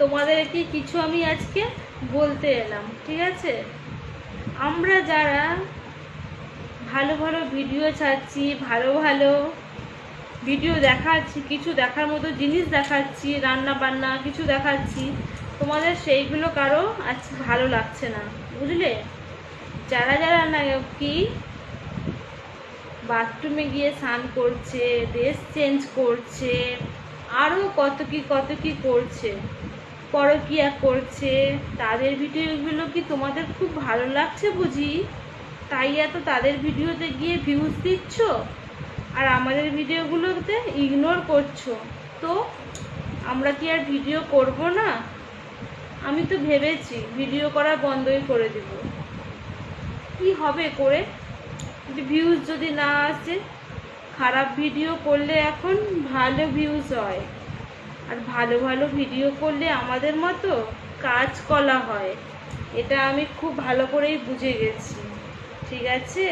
তোমাদেরকে কিছু আমি আজকে বলতে এলাম, ঠিক আছে? আমরা যারা ভালো ভালো ভিডিও ছাড়ছি, ভালো ভালো ভিডিও দেখাচ্ছি, কিছু দেখার মতো জিনিস দেখাচ্ছি, রান্না বান্না কিছু দেখাচ্ছি, তোমাদের সেইগুলো কারও আজ ভালো লাগছে না, বুঝলে? যারা যারা না কি বাথরুমে গিয়ে স্নান করছে ড্রেস চেঞ্জ করছে আরও কত কি কত কি করছে পরকিয়া করছে, তাদের ভিডিওগুলো কি তোমাদের খুব ভালো লাগছে বুঝি? তাই এত তাদের ভিডিওতে গিয়ে ভিউজ দিচ্ছ? আর আমাদের ভিডিওগুলোতে ইগনোর করছ? তো আমরা কি আর ভিডিও করব না? আমি তো ভেবেছি ভিডিও করা বন্ধই করে দেব। কি হবে করে? ভিউজ যদি না আসে, খারাপ ভিডিও করলে এখন ভালো ভিউজ হয়। আর ভালো ভালো ভিডিও করলে আমাদের মতো কাজ কলা হয়। এটা আমি খুব ভালো করেই বুঝে গেছি। ঠিক আছে?